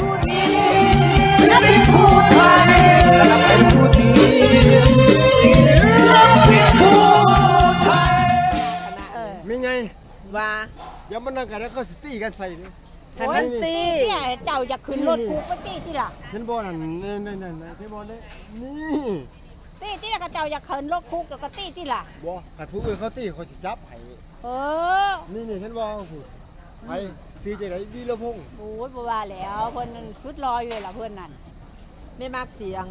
ผู้ดีและเป็นผู้ไทยและเป็นผู้ดีและเป็นผู้ไทยเออมีไงว่าอย่ามานั่งกันแล้วก็สตี้กันใส่นี่ให้มันตีเนี่ยเจ้าอยากขึ้นรถกูก็ตีที่ล่ะเห็นบ่นั่นนี่นี่นี่นี่เห็นบ่นี่นี่ตีที่ล่ะก็เจ้าอยากขึ้นรถกูก็ตีที่ล่ะบ่ขัดผู้อื่นเขาตีเขาสิจับให้เออนี่นี่เห็นบ่ผู้ ไปสีจังไดวีรพงษ์โอ้ยบ่ว่าแล้วเพิ่นนั่นสุดรอยเลยล่ะเพิ่นนั่นไม่มักเสียง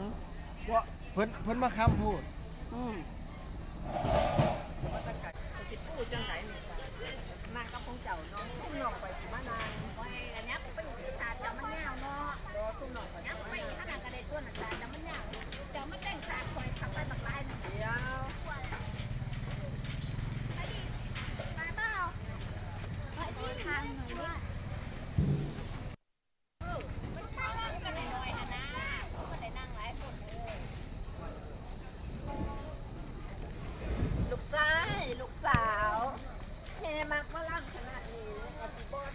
ว่าเพิ่นเพิ่นมาค้ำพูดอืม สิกู้จังไหนนี่ค่ะนางกับของเจ้าน้องทุ่มน้องไปสิมานางโอ้ยอันเนี้ยไปชาติจะมันยาวเนาะรอทุ่มน้องไปยังไปขนาดกระเด็นตัวน่ะชาติจะมันยาวจะมันแต่งชาติคอยขับไปบักลายน่ะเดียวไปดิไปเปล่าไปที่ทางหน่อยดิเออไม่ใช่ว่ากันหน่อยๆหั่นนะก็ได้นั่งหลายคนเออ ลูกชายลูกสาวแม่มักมาล่ำขนาดนี้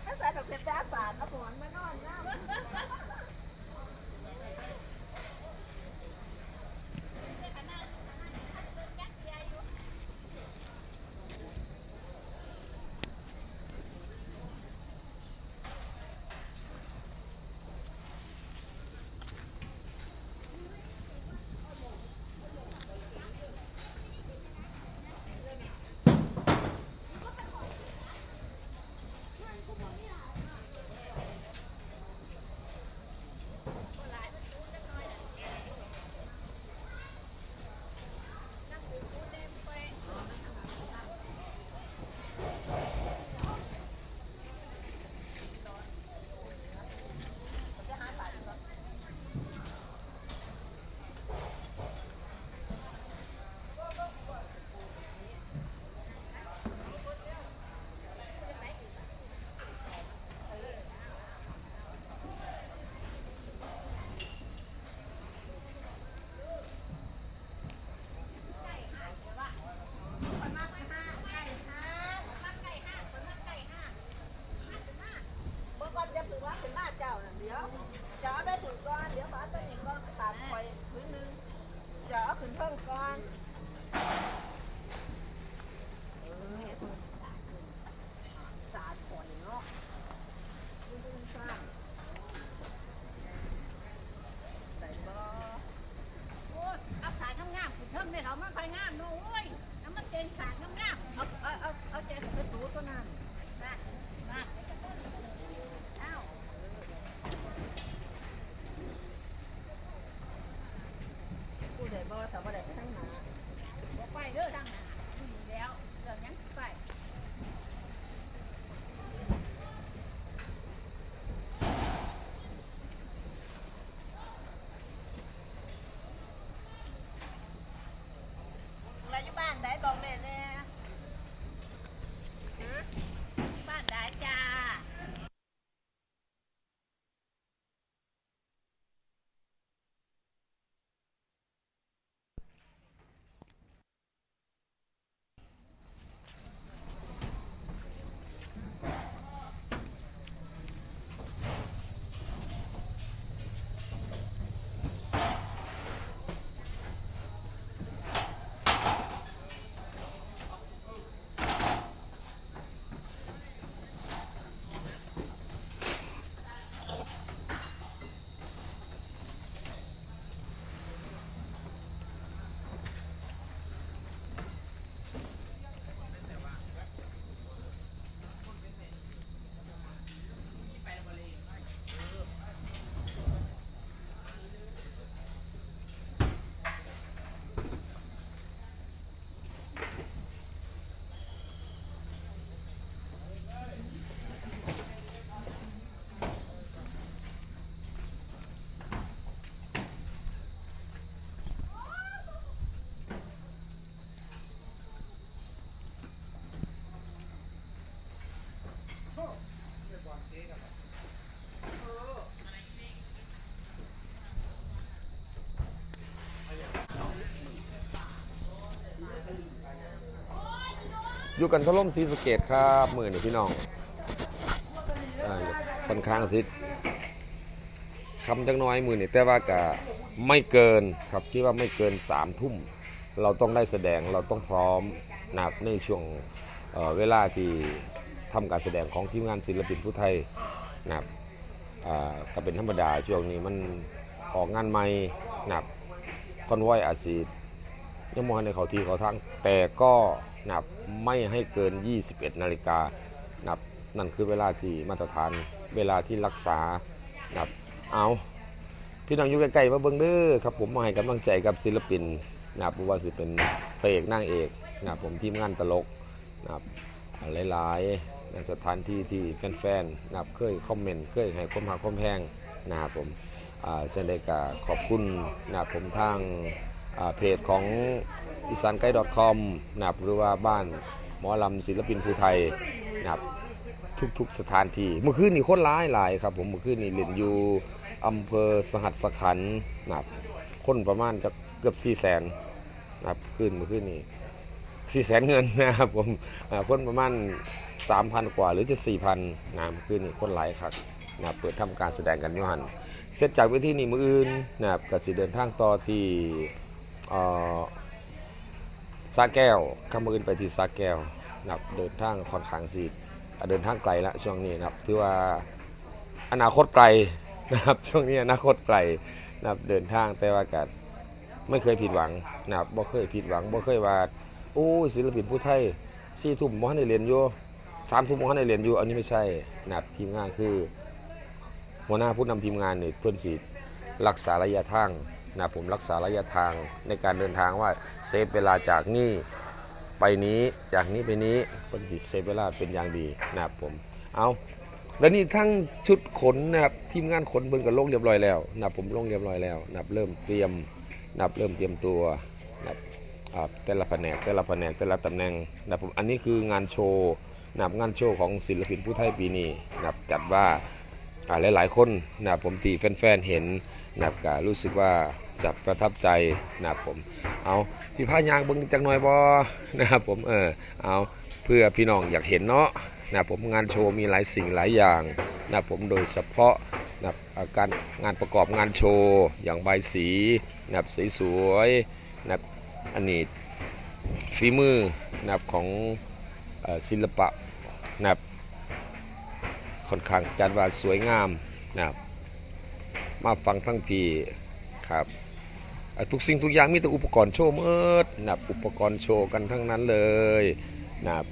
ก็สิบ่ใส่ดอกเบี้ยสารเอาหมอนมานอนน้ำ อยู่บ้านได้บอกแม่แน่ บ้านได้จ้า อยู่กันทล่มศรีสเกดครับมือนี่พี่น้องค่อนข้างสิดคำจังน้อยมือนี่แต่ว่าก็ไม่เกินครับคิดว่าไม่เกินสามทุ่ม เราต้องได้แสดงเราต้องพร้อมนับในช่วงเเวลาที่ทำการแสดงของทีมงานศิลปินผู้ไทยนะครับอ่าก็เป็นธรรมดาช่วงนี้มันออกงานใหม่นะครับคอนวอยอาจสิ ยังมองในเขาทีเขาทางแต่ก็นับไม่ให้เกิน 21 นาฬิกานับนั่นคือเวลาที่มาตรฐานเวลาที่รักษานับเอาพี่น้องอยู่ใกล้ๆมาเบิ่งเด้อครับผมมาให้กำลังใจกับศิลปินนะครับว่าสิเป็นพระเอกนางเอกนะครับผมทีมงานตลกนะครับหลายๆในสถานที่ที่แฟนๆนะครับเคยคอมเมนต์เคยให้ความหักความแพงนะครับผมเช่นเดียกับขอบคุณนะครับผมทาง เพจของอีสานไกด์ .com นะครับหรือว่าบ้านหมอลำศิลปินภูไทยนะครับทุกๆสถานที่เมื่อคืนนี่คนร้ายหลายครับผมเมื่อคืนนี่เล่นอยู่อำเภอสหัสขันนะครับคนประมาณจะเกือบ4 0 0แสนนะครับคืนเมื่อคืนนี่4แสนเงินนะครับผมคนประมาณ3,000กว่าหรือจะ4,000นนะครับเมื่อคืนนี่คนหลายครับนะครับเปิดทำการแสดงกันยู่หันเสร็จจากเวทีนี่มืออื่นนะครับก็สิเดินทางต่อที่ สาแก้วคำมืออื่นไปที่สาแก้วนะครับเดินทางค่อนข้างสีเดินทางไกลละช่วงนี้นะครับถือว่าอนาคตไกลนะครับช่วงนี้อนาคตไกลนะครับเดินทางแต่ว่าก็ไม่เคยผิดหวังนะครับบ่เคยผิดหวังบ่เคยว่าโอ้ศิลปินผู้ไทยสี่ทุ่มบ่ทันเรียนอยู่สามทุ่มบ่ทันเรียนอยู่อันนี้ไม่ใช่นะครับทีมงานคือหัวหน้าผู้นำทีมงานนี่เพื่อนสิรักษาระยะทาง นะผมรักษาระยะทางในการเดินทางว่าเซฟเวลาจากนี่ไปนี้จากนี้ไปนี้คนจิตเซฟเวลาเป็นอย่างดีนะครับผมเอาแล้วนี่ทั้งชุดขนนะครับทีมงานขนเพิ่นก็ลงเรียบร้อยแล้วนะผมลงเรียบร้อยแล้วนะเริ่มเตรียมนะเริ่มเตรียมตัวนะแต่ละแผนกแต่ละแผนกแต่ละตำแหน่งนะผมอันนี้คืองานโชว์นะงานโชว์ของศิลปินผู้ไทยปีนี้นะจับจัดว่า หลายๆ คนนะผมตีแฟนๆเห็นนับก็รู้สึกว่าจะประทับใจนะผมเอาที่ผ้ายางเบิ่งจักหน่อยบ่นะครับผมเออเอาเพื่อพี่น้องอยากเห็นเนาะนะผมงานโชว์มีหลายสิ่งหลายอย่างนะผมโดยเฉพาะนับอ่าการงานประกอบงานโชว์อย่างใบสีนับสีสวยๆนะครับอันนี้ฝีมือนับของศิลปะนะ ค่อนข้างจัดว่าสวยงามนะครับมาฟังทั้งพีครับทุกสิ่งทุกอย่างมีแต่อุปกรณ์โชว์เมิดนะครับอุปกรณ์โชว์กันทั้งนั้นเลยนะครับ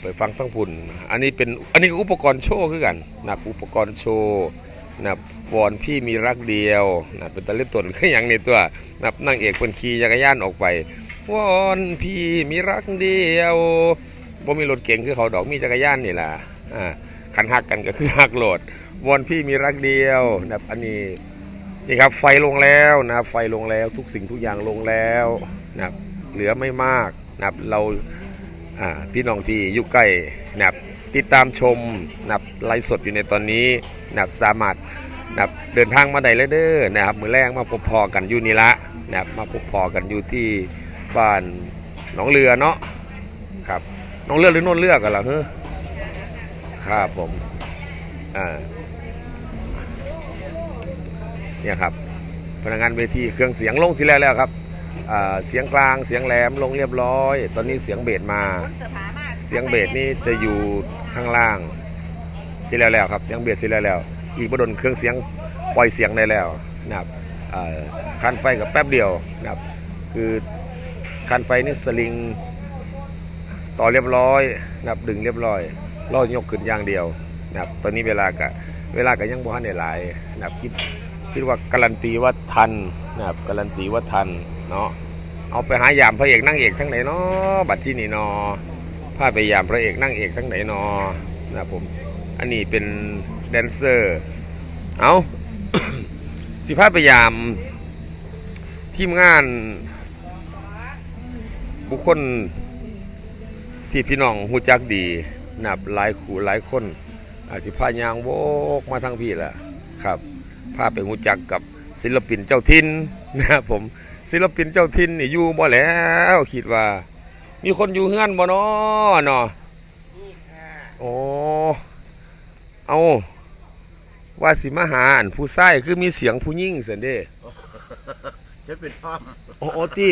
ไปฟังทั้งพุ่นอันนี้เป็นอันนี้ก็อุปกรณ์โชว์คือกันนะครับอุปกรณ์โชว์นะครับวอนพี่มีรักเดียวนะเป็นตะเล่นตนคืออย่างนี้ตัวนะครับนางเอกเป็นขี่จักรยานออกไปวอนพี่มีรักเดียวบ่มีรถเก๋งคือเขาดอกมีจักรยานนี่แหละอ่า คันหักกันก็คือหักโหลดวอนพี่มีรักเดียวนะครับอันนี้นี่ครับไฟลงแล้วนะครับไฟลงแล้วทุกสิ่งทุกอย่างลงแล้วนะครับเหลือไม่มากนะครับเราอ่าพี่น้องที่อยู่ใกล้นะครับติดตามชมนะครับไลฟ์สดอยู่ในตอนนี้นะครับสามารถนะครับเดินทางมาได้เลยเด้อนะครับมือแรกมาพบพอกันอยู่นี่ละนะครับมาพบพอกันอยู่ที่บ้านหนองเรือเนาะครับหนองเรือหรือโนนเรือกันล่ะเฮ้อ ครับผม อ่า เนี่ยครับ พนักงานเวทีเครื่องเสียงลงทีแล้วแล้วครับ อ่า เสียงกลาง เสียงแหลมลงเรียบร้อย ตอนนี้เสียงเบสมา เสียงเบสนี่จะอยู่ข้างล่างสิแล้วแล้วครับ เสียงเบสสิแล้วแล้ว อีกประดนเครื่องเสียงปล่อยเสียงได้แล้วนะครับคันไฟกับแป๊บเดียวนะครับ คือคันไฟนี่สลิงต่อเรียบร้อยนะครับดึงเรียบร้อย รอยกขึ้นอย่างเดียวนะครับตอนนี้เวลากะเวลากะยังบ่ทันได้หลายนะครับคิดคิดว่าการันตีว่าทันนะครับการันตีว่าทันเนาะเอาไปหายามพระเอกนางเอกทั้งไหนเนาะบัดที่นี่เนาะพาไปยามพระเอกนางเอกทั้งไหนเนาะนะครับผมอันนี้เป็นแดนเซอร์เอาสิพาไปยามทีมงาน บุคคลที่พี่น้องหูจักดี นับหลายขู่หลายคน อาจสิพายางโวกมาทั้งพี่แหละครับพาไปหูจักกับศิลปินเจ้าทินนะครับผมศิลปินเจ้าทินนี่อยู่บ่แล้วคิดว่า มีคนอยู่เฮือนบ่เนาะเนาะโอ้เอาว่าสิมาหาอันผู้ชายคือมีเสียงผู้หญิงซั่นเด้ ฉันเป็นพ่อมโอ้โอติ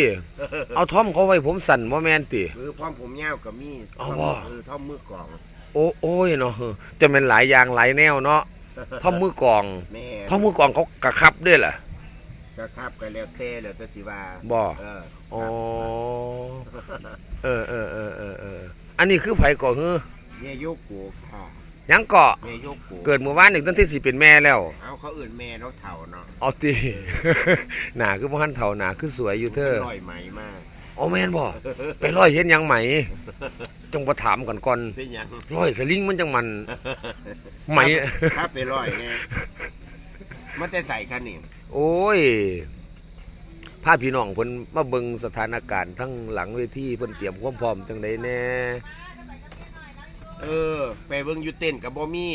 เอาท่อมเขาไว้ผมสั่นบ่แม่นติคือพ่อมผมยาวกับมีเอาบ่คือท่อมมือกล่องโอ้โอ้ยเนาะจะเป็นหลายอย่างหลายแนวเนาะท่อมมือกลองแม่ท่อมมือกลองเขากระคับด้วยล่ะก็ครับก็แล้วแต่แล้วแต่สิว่าบ่ เอออ๋อเออเออเออเออเอออันนี้คือไผก่อฮือเมียยกกูค่ะ ยังเกาะเมียยกกูเกิดเมื่อวานอีกตั้งที่สิเป็นแม่แล้ว เอาเขาอื่นแม่นกเถ่าเนาะเอาติหนาคือบ่ทันเฒ่าหนาคือสวยอยู่เธอลอยไหมมากอ๋อแม่นบ่ไปร้อยเฮ็ดหยังไหม จงบ่ถามก่อนก่อนเป็นหยังร้อยสลิงมันจังมันไหม ถ้าไปลอยเนี่ยมันจะใส่คันนี่โอ้ยพาพี่น้องเพิ่นมาเบิ่งสถานการณ์ทั้งหลังเวทีเพิ่นเตรียมความพร้อมจังไดแน่ เออ ไปเบิ่งอยู่เต้นกับบ่มี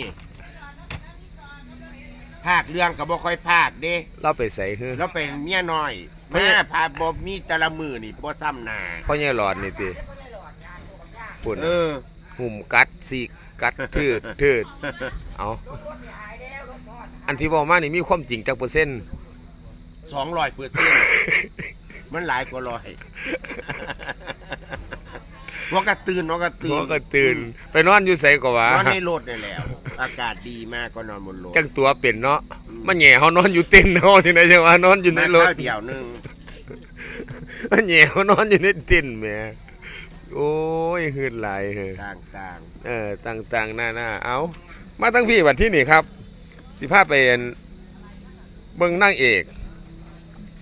ภาคเรื่องกับบ่ค่อยภาคเด้เราไปใส่ฮือ แล้วเป็นเมียน้อยเฮ้ยมาพาบ่มีแต่ละมือนี่บ่ซ้ำหน้าพ่อใหญ่หลอดนี่ติปุ่นเออ หุ่มกัดสีกกัดทืดทืดเอาอันที่บอกมานี่มีความจริงจักเปอร์เซ็นต์ สองร้อยเปอร์เซ็นต์มันหลายกว่าร้อย ว่ากระตื่นว่ากระตื่หันวก็ตื่น ไปนอนอยู่ไสก็ว่า นอนในรถนี่แหละอากาศดีมากก็นอนบนรถจังตัวเป็นเนาะมันแหย่เฮานอนอยู่เต็นท์เฮาที่ไหนจังว่านอนอยู่ในมารถข้าวเดียวหนึงมันแหย่เฮานอนอยู่ในเต็นท์แหมโอ้ยหืดหลายเฮ้อ ต่างเออต่างๆหน้าๆเอามาทั้งพี่บัดที่นี่ครับ สิพาไปอันเบิ่งนางเอก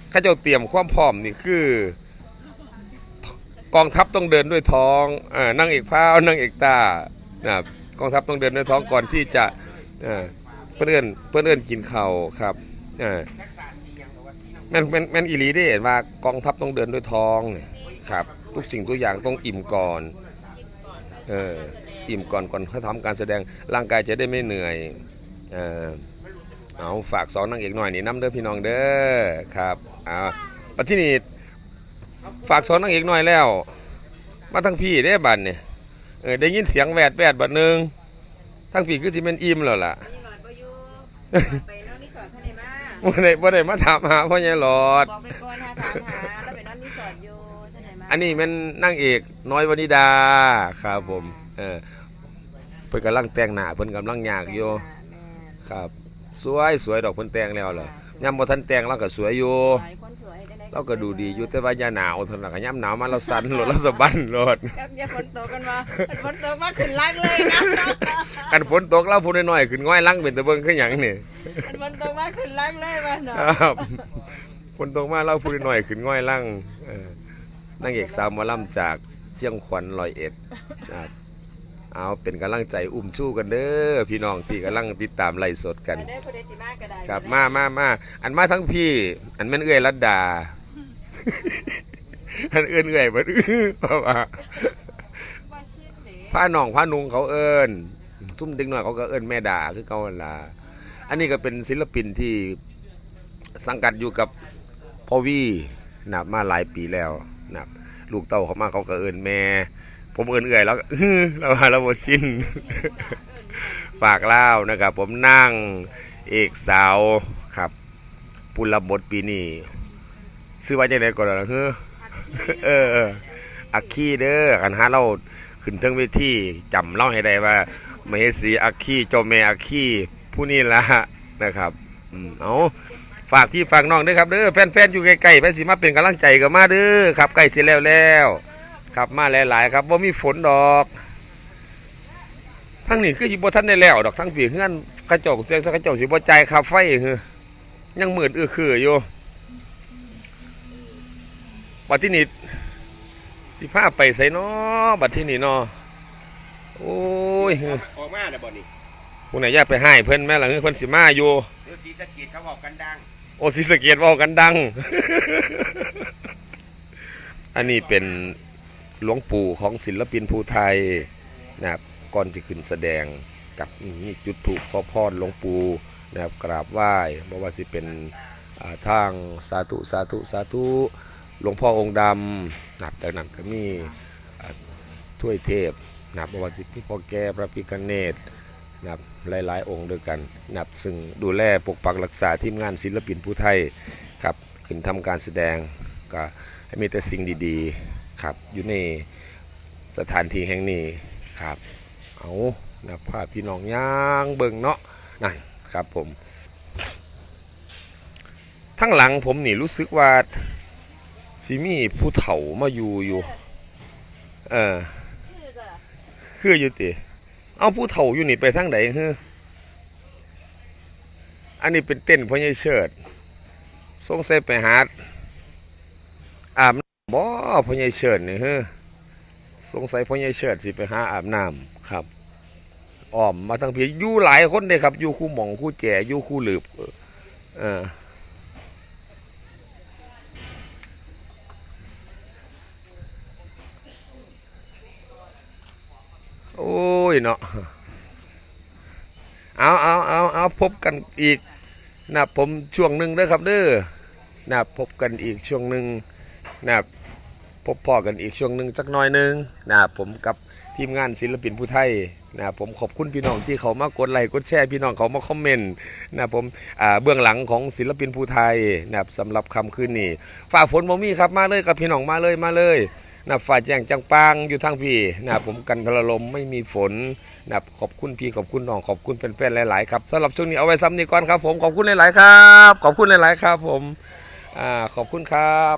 เขาเจ้าเตรียมความพร้อมนี่คือ กองทัพต้องเดินด้วยท้องออนางเอกพราวนางเอกตานะครับกองทัพต้องเดินด้วยท้องก่อนที่จะเพื่อนเอิ้นเพื่อนเอิ้นกินข้าครับแม่นแม่นแม่นอีหลีได้เห็นว่ากองทัพต้องเดินด้วยท้องครับ ทุกสิ่งทุกอย่างต้องอิ่มก่อนเอออิ่มก่อนก่อนเขาทำการแสดงร่างกายจะได้ไม่เหนื่อยเออเอาฝากสองนางเอกหน่อยนี่น้ำเด้อพี่น้องเด้อครับเอาปัจจุบัน ฝากสอนนางเอกหน่อยแล้ว มาทั้งพี่ได้บัดเนี่ยเออได้ยินเสียงแวดแวดบัดหนึงทั้งพี่คือสิเป็นอิ่มแล้วล่ะนี่หลอดบ่อยู่ไปนอนนี่สอนท่านไหนมาบ่ได้บ่ได้มาถามหาพ่อใหญ่หลอดบอกไปก่อนหาถามหาแล้วไปนอนนี่สอนอยู่ท่านไหนมาอันนี้แมันนางเอกน้อยวนิดาครับผมเออเพิ่นกำลังแต่งหน้าเพิ่นกำลังยากอยู่แม่ครับ สวยสวยดอกเพิ่นแต่งแล้วเหรอยามบ่ทันแต่งเราก็สวยอยู่สวยคนสวยได้ เราก็ดูดีอยู่แต่ว่าอย่าหนาวเท่านั้นก็ยามหนาวมาเราสั่นโลดเราสะบั้นโลดอย่าฝนตกกันมาฝนตกมาขึ้นลังเลยนะกันฝนตกเราพูดน้อยๆขึ้นง่อยลังเป็นตะเบิงคือหยังนี่ฝนตกมาขึ้นลังเลยมาเนาะครับฝนตกมาเราพูดน้อยๆขึ้นง่อยลังเออนางเอกสาวหมอลำจากเชียงขวัญร้อยเอ็ดนะครับเอาเป็นกำลังใจอุ้มชู้กันเด้อพี่น้องที่กำลังติดตามไล่สดกันได้ผู้ใดสิมาก็ได้ครับมามามาอันมาทั้งพี่ อันแม่นเอื้อยรัดดา อันเอื้อนเอื้อยเบิดอื้อเพราะว่าว่าชิดเด้ผ้าหนองผ้านุงเขาเอิ้นซุ่มเด็กน้อยเขาก็เอิ้นแม่ดาคือเขาหั่นล่ะอันนี้ก็เป็นศิลปินที่สังกัดอยู่กับพ่อวีนับมาหลายปีแล้วนับลูกเต้าเขามาเขาก็เอิ้นแม่ ผมเอิ้นเอื้อยแล้วก็อื้อแล้วว่าเราบ่ชิน ฝากเล่านะครับ ผมนั่งเอกสาวครับ ปุรบบทปีนี้ ซื้อไว้จังไดก่อนล่ะเฮ้อเออเอออักคีเด้อคันหาเราขึ้นเทิงเวทีจำเล่าให้ได้ว่ามเหสีอักคีเจ้าแม่อักคีผู้นี้ละนะครับอืมเอาฝากพี่ฝากน้องเด้อครับเด้อแฟนๆอยู่ใกล้ๆไปสิมาเป็นกำลังใจกับมาเด้อครับใกล้สิแล้วแล้วครับมาหลายๆครับบ่มีฝนดอกทั้งนี้คือสิบ่ทันได้แล้วดอกทั้งปีเฮือนกระจกเสียงกระจกสิบ่จ่ายค่าไฟเฮ้อยังมืดอื้อคืออยู่ บัดที่นี้สิพาไปไสน้อบัดที่นี้น้อโอ้ยเฮ้อออกมาแล้วบ่นี่ผู้ไหนอยากไปให้เพิ่นแม่ล่ะเฮ้อเพิ่นสิมาอยู่เดี๋ยวสีสะเกีดเขาบอกกันดัง โอ้ศรีสะเกดเว้ากันดัง อันนี้เป็นหลวงปู่ของศิลปินภูไทยนะครับก่อนจะขึ้นแสดงกับมีจุดถูกขอพรหลวงปู่นะครับกราบไหว้บ่ว่าสิเป็นอ่าทางสาธุสาธุสาธุ หลวงพ่อองค์ดำนะครับจากนั้นก็มีถ้วยเทพนะครับบ่ว่าสิพี่พ่อแก่พระพิฆเนศนะครับหลาย ๆ องค์ด้วยกันนับซึ่งดูแลปกปักรักษาทีมงานศิลปินผู้ไทยครับขึ้นทำการแสดงก็ให้มีแต่สิ่งดีๆครับอยู่ในสถานที่แห่งนี้ครับเอานะพาพี่น้องย่างเบิ่งเนาะนั่นครับผมทั้งหลังผมนี่รู้สึกว่า สิมีผู้เฒ่ามาอยู่อยู่ เออคืออยู่ติเอาผู้เฒ่าอยู่นี่ไปทางไหนฮืออันนี้เป็นเต้นพ่อใหญ่เชิดสงสัยไปหาอาบน้ำบ่พ่อใหญ่เชิดนี่ฮือสงสัยพ่อใหญ่เชิดสิไปหาอาบน้ำครับอ้อมมาทางพี่อยู่หลายคนเด้ครับอยู่คู่หมองคู่แจอยู่คู่หลืบเออ โอ้ย เนาะเอาเอาเอาเอาพบกันอีกนะผมช่วงหนึ่งเด้อครับเด้อนะพบกันอีกช่วงหนึ่งนะพบพ่อกันอีกช่วงหนึ่งจักน้อยหนึงนะผมกับทีมงานศิลปินผู้ไทยนะผมขอบคุณพี่น้องที่เขามากดไลค์กดแชร์พี่น้องเขามาคอมเมนต์นะผมเบื้องหลังของศิลปินผู้ไทยนะสำหรับคำคืนนี้ฝ่าฝนบ่มีครับมาเลยกับพี่น้องมาเลยมาเลย นะฝ่าแจ้งจังปางอยู่ทางพี่นะผมกันพลลมไม่มีฝนนะขอบคุณพี่ขอบคุณน้องขอบคุณแฟนๆหลายๆครับสำหรับช่วงนี้เอาไว้ซ้ำนี้ก่อนครับผมขอบคุณหลายๆครับ ขอบคุณหลายๆครับ ผมอ่าขอบคุณครับ